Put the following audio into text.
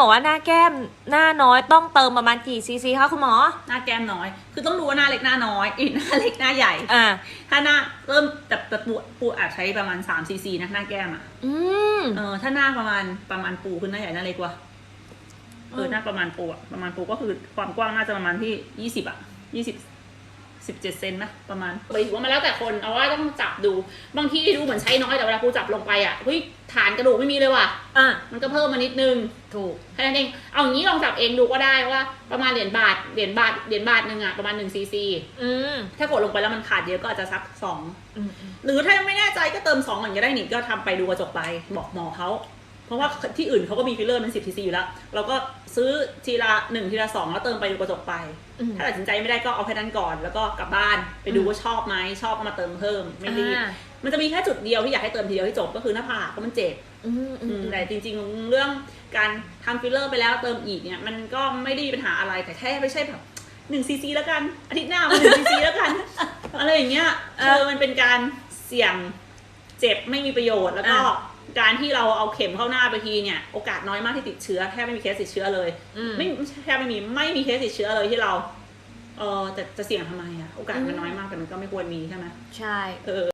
บอกว่าหน้าแก้มหน้าน้อยต้องเติมประมาณกี่ซีซีคะคุณหมอ หน้าแก้มน้อย คือต้องดูว่าหน้าเล็กหน้าน้อยอีกหน้าเล็กหน้าใหญ่อ่าถ้าหน้าเริ่มแต่แต่ปูปูอาจใช้ประมาณ3ซีซีนะหน้าแก้มอะอืมเออถ้าหน้าประมาณประมาณปูคือหน้าใหญ่หน้าเล็กวะเอออืมหน้าประมาณปูอะประมาณปูก็คือความกว้างน่าจะประมาณที่ยี่สิบอะยี่สิบ สิบเจ็ดเซนนะประมาณไปถือว่ามันแล้วแต่คนเอาว่าต้องจับดู บางที่ดูเหมือนใช้น้อยแต่เวลาปูจับลงไปอะเฮ้ยฐานกระดูกไม่มีเลยว่ะอะมันก็เพิ่มมานิดนึงถูกแค่นั้นเองเอาอย่างนี้ลองจับเองดูก็ได้ว่าประมาณเหรียญบาทเหรียญบาทเหรียญบาทหนึ่งอะประมาณหนึ่งซีซีอืมถ้ากดลงไปแล้วมันขาดเยอะก็อาจจะสักสองอืมอืมหรือถ้ายังไม่แน่ใจก็เติมสองก่อนก็ได้นี่ก็ทำไปดูกระจกไปบอกหมอเขา เพราะว่าที่อื่นเขาก็มีฟิลเลอร์เป็นสิบซีซีอยู่แล้ว เราก็ซื้อทีละหนึ่งทีละสองแล้วเติมไปดูกระจกไปอืมถ้าตัดสินใจไม่ได้ก็เอาแค่นั้นก่อน แล้วก็กลับบ้านไปดูว่าชอบไหมชอบก็มาเติมเพิ่มไม่รีบอ่ามันจะมีแค่จุดเดียวที่อยากให้เติมทีเดียวให้จบก็คือหน้าผากเพราะมันเจ็บอืมอือืมมแต่จริงๆ เรื่องการทำฟิลเลอร์ไปแล้วเติมอีกเนี่ยมันก็ไม่ได้มีปัญหาอะไรแต่แค่ไม่ใช่แบบหนึ่งซีซีแล้วกันอาทิตย์หน้ามาหนึ่งซีซีแล้วกันอะไรอย่างเงี้ยเออมันเป็นการเสี่ยงเจ็บไม่มีประโยชน์แล้วก็อะ การที่เราเอาเข็มเข้าหน้าไปทีเนี่ยโอกาสน้อยมากที่ติดเชื้อแทบไม่มีเคสติดเชื้อเลยอืมไม่ไม่ใช่แทบไม่มีไม่มีเคสติดเชื้อเลยที่เรา เออแต่จะเสี่ยงทำไมอะโอกาสมันน้อยมากแต่มันก็ไม่ควรมีใช่ไหมใช่ เออ